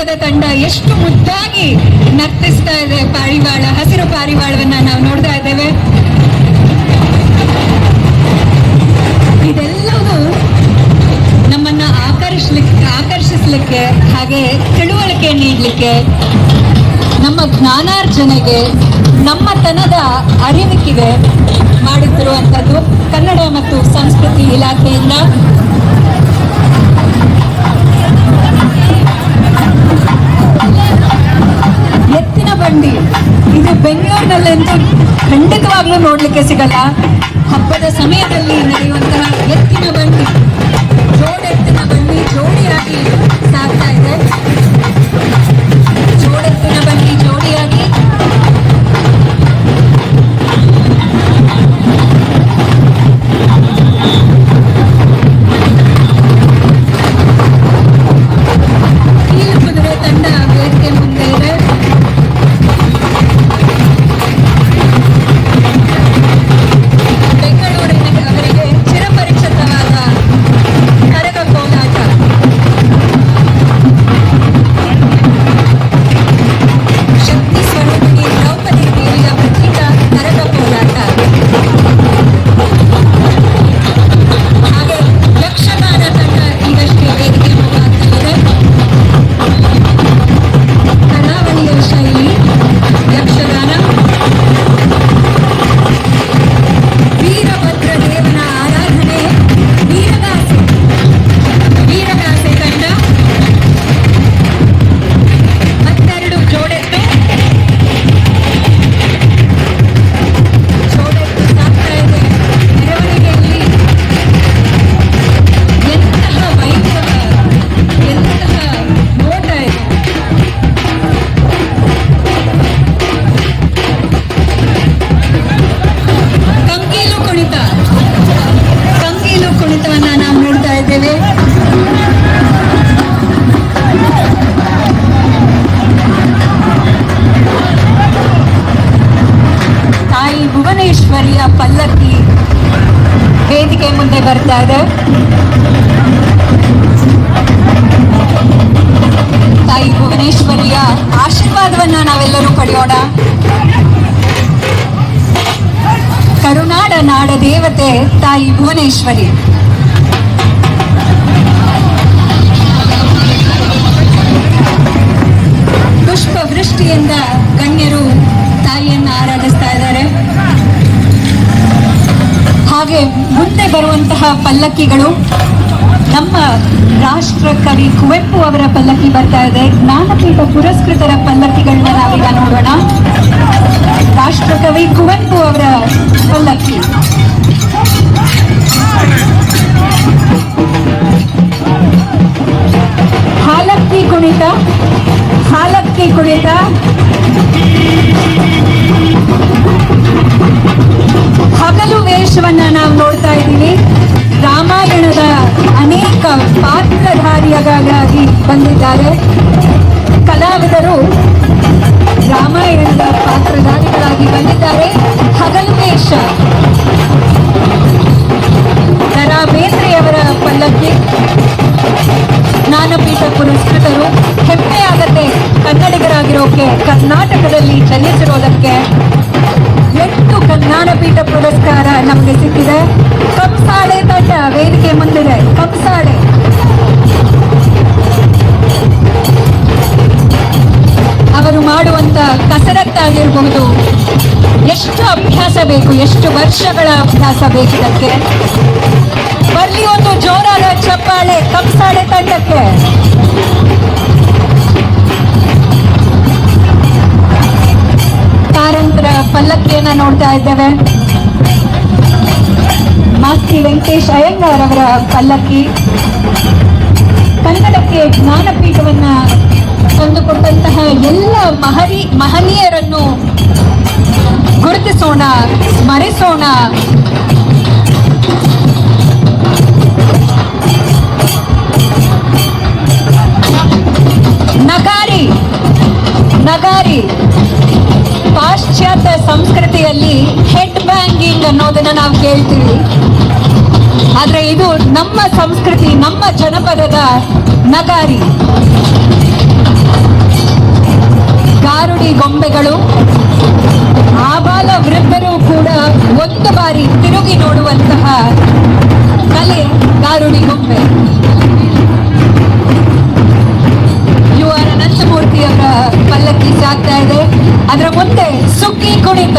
ನೃತ್ಯದ ತಂಡ ಎಷ್ಟು ಮುದ್ದಾಗಿ ನರ್ತಿಸ್ತಾ ಇದೆ ಪಾರಿವಾಳ, ಹಸಿರು ಪಾರಿವಾಳವನ್ನ ನಾವು ನೋಡ್ತಾ ಇದ್ದೇವೆ. ಇದೆಲ್ಲವೂ ನಮ್ಮನ್ನ ಆಕರ್ಷಲಿಕ್ಕೆ ಆಕರ್ಷಿಸ್ಲಿಕ್ಕೆ ಹಾಗೆ ತಿಳುವಳಿಕೆ ನೀಡಲಿಕ್ಕೆ, ನಮ್ಮ ಜ್ಞಾನಾರ್ಜನೆಗೆ ನಮ್ಮತನದ ಅರಿವಿಕೆಗೆ ಮಾಡುತ್ತಿರುವಂಥದ್ದು ಕನ್ನಡ ಮತ್ತು ಸಂಸ್ಕೃತಿ ಇಲಾಖೆಯಿಂದ. ಬಂಡಿ ಇದು ಬೆಂಗಳೂರಿನಲ್ಲಂತೂ ಖಂಡಿತವಾಗ್ಲೂ ನೋಡ್ಲಿಕ್ಕೆ ಸಿಗಲ್ಲ. ಹಬ್ಬದ ಸಮಯದಲ್ಲಿ ನಡೆಯುವಂತಹ ಎತ್ತಿನ ಬಂಡಿ. ಇದೆ. ತಾಯಿ ಭುವನೇಶ್ವರಿಯ ಆಶೀರ್ವಾದವನ್ನ ನಾವೆಲ್ಲರೂ ಪಡೆಯೋಣ. ಕರುನಾಡ ನಾಡ ದೇವತೆ ತಾಯಿ ಭುವನೇಶ್ವರಿ. ಪುಷ್ಪ ವೃಷ್ಟಿಯಿಂದ ಗಣ್ಯರು ತಾಯಿಯನ್ನ ಆರಾಧಿಸ್ತಾ ಹಾಗೆ ಮುಂದೆ ಬರುವಂತಹ ಪಲ್ಲಕ್ಕಿಗಳು. ನಮ್ಮ ರಾಷ್ಟ್ರ ಕವಿ ಕುವೆಂಪು ಅವರ ಪಲ್ಲಕ್ಕಿ ಬರ್ತಾ ಇದೆ. ಜ್ಞಾನಪೀಠ ಪುರಸ್ಕೃತರ ಪಲ್ಲಕ್ಕಿಗಳನ್ನ ನಾವೀಗ ನೋಡೋಣ. ರಾಷ್ಟ್ರಕವಿ ಕುವೆಂಪು ಅವರ ಪಲ್ಲಕ್ಕಿ. ಹಾಲಕ್ಕಿ ಕುಣಿತ ಹಾಲಕ್ಕಿ ಕುಣಿತ. ವೇಷವನ್ನ ನಾವು ನೋಡ್ತಾ ಇದ್ದೀವಿ. ರಾಮಾಯಣದ ಅನೇಕ ಪಾತ್ರಧಾರಿಯಾಗಿ ಬಂದಿದ್ದಾರೆ. ಕಲಾವಿದರು ರಾಮಾಯಣದ ಪಾತ್ರಧಾರಿಗಳಾಗಿ ಬಂದಿದ್ದಾರೆ. ಹಗಲು ನರಾ ದರಾ ಬೇಂದ್ರೆಯವರ ಪಲ್ಲಕ್ಕಿ, ಜ್ಞಾನಪೀಠ ಪುರಸ್ಕೃತರು. ಹೆಮ್ಮೆ ಕನ್ನಡಿಗರಾಗಿರೋಕೆ ಕರ್ನಾಟಕದಲ್ಲಿ ಜನಿಸಿರೋದಕ್ಕೆ ಎಂಟು ಜ್ಞಾನಪೀಠ ಪುರಸ್ಕಾರ ನಮಗೆ ಸಿಕ್ಕಿದೆ. ಕಪ್ಸಾಳೆ ತಂಡ ವೇದಿಕೆ ಮುಂದಿದೆ. ಕಂಸಾಳೆ ಅವರು ಮಾಡುವಂತ ಕಸರತ್ತಾಗಿರಬಹುದು. ಎಷ್ಟು ಅಭ್ಯಾಸ ಬೇಕು, ಎಷ್ಟು ವರ್ಷಗಳ ಅಭ್ಯಾಸ ಬೇಕು ಇದಕ್ಕೆ? ಬರ್ಲಿ ಒಂದು ಜೋರಾದ ಚಪ್ಪಾಳೆ ಕಂಸಾಳೆ ತಂಡಕ್ಕೆ ಕಾರಂತರ ಪಲ್ಲಕ್ಕಿಯನ್ನ ನೋಡ್ತಾ ಇದ್ದೇವೆ. ಮಾಸ್ತಿ ವೆಂಕಟೇಶ್ ಅಯ್ಯಂಗಾರ್ ಅವರ ಪಲ್ಲಕ್ಕಿ. ಕನ್ನಡಕ್ಕೆ ಜ್ಞಾನಪೀಠವನ್ನ ತಂದುಕೊಟ್ಟಂತಹ ಎಲ್ಲ ಮಹರಿ, ಮಹನೀಯರನ್ನು ಗುರುತಿಸೋಣ, ಸ್ಮರಿಸೋಣ. ಅನ್ನೋದನ್ನ ನಾವು ಕೇಳ್ತೀವಿ. ಆದ್ರೆ ಇದು ನಮ್ಮ ಸಂಸ್ಕೃತಿ, ನಮ್ಮ ಜನಪದದ ನಗಾರಿ ಗಾರುಡಿ ಗೊಂಬೆಗಳು, ಆಬಾಲ ವೃದ್ಧರು ಕೂಡ ಒಂದು ಬಾರಿ ತಿರುಗಿ ನೋಡುವಂತಹ ಕಲೆ ಗಾರುಡಿಗೊಂಬೆ ಯು ಆರ್ ಅನಂತಮೂರ್ತಿಯವರ ಪಲ್ಲಕ್ಕಿ ಸಾಕ್ತಾ ಇದೆ. ಅದರ ಮುಂದೆ ಸುಗ್ಗಿ ಕುಣಿತ.